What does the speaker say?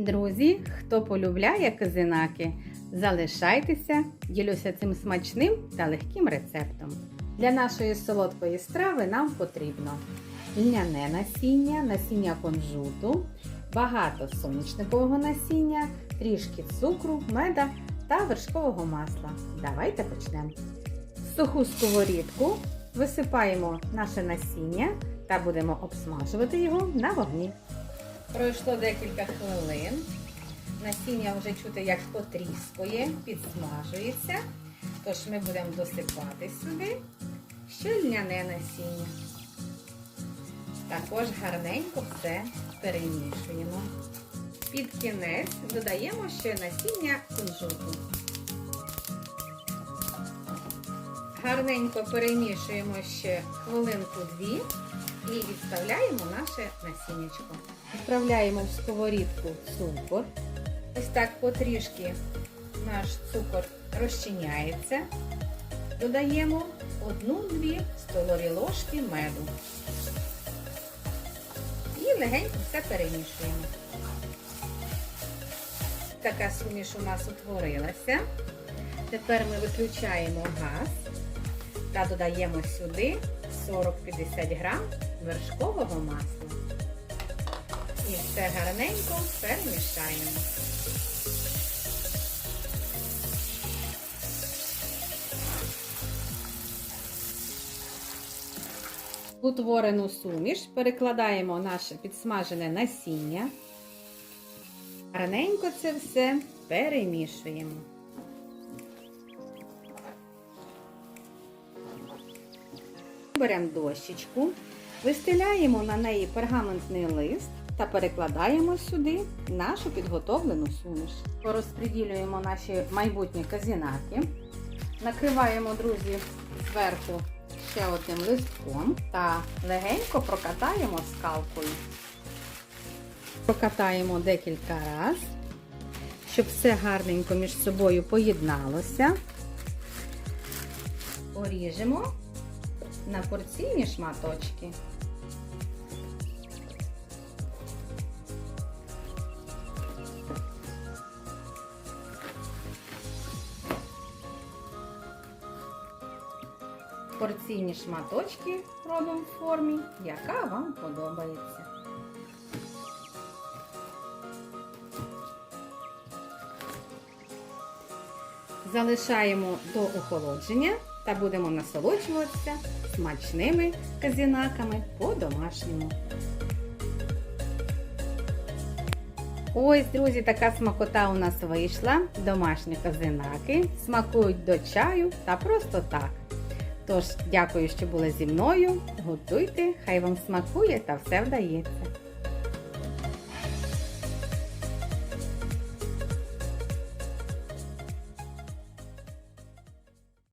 Друзі, хто полюбляє казинаки, залишайтеся, ділюся цим смачним та легким рецептом. Для нашої солодкої страви нам потрібно льняне насіння, насіння кунжуту, багато сонячникового насіння, трішки цукру, меда та вершкового масла. Давайте почнемо. В суху сковорідку висипаємо наше насіння та будемо обсмажувати його на вогні. Пройшло декілька хвилин. Насіння вже чути, як потріскує, підсмажується. Тож ми будемо досипати сюди ще льняне насіння. Також гарненько все перемішуємо. Під кінець додаємо ще насіння кунжуту. Гарненько перемішуємо ще хвилинку-дві і відставляємо наше насіннячко. Відправляємо в сковорідку цукор. Ось так потрішки наш цукор розчиняється. Додаємо 1-2 столові ложки меду. І легенько все перемішуємо. Така суміш у нас утворилася. Тепер ми виключаємо газ та додаємо сюди 40-50 грам вершкового масла. І все гарненько перемішаємо. Утворену суміш перекладаємо наше підсмажене насіння. Гарненько це все перемішуємо. Беремо дощечку, вистеляємо на неї пергаментний лист та перекладаємо сюди нашу підготовлену суміш. Розподілюємо наші майбутні казінаки. Накриваємо, друзі, зверху ще одним листком та легенько прокатаємо скалкою. Прокатаємо декілька разів, щоб все гарненько між собою поєдналося. Поріжемо на порційні шматочки. Порційні шматочки робимо в формі, яка вам подобається. Залишаємо до охолодження та будемо насолоджуватися смачними казінаками по-домашньому. Ось, друзі, така смакота у нас вийшла. Домашні казинаки смакують до чаю та просто так. Тож, дякую, що були зі мною. Готуйте, хай вам смакує та все вдається.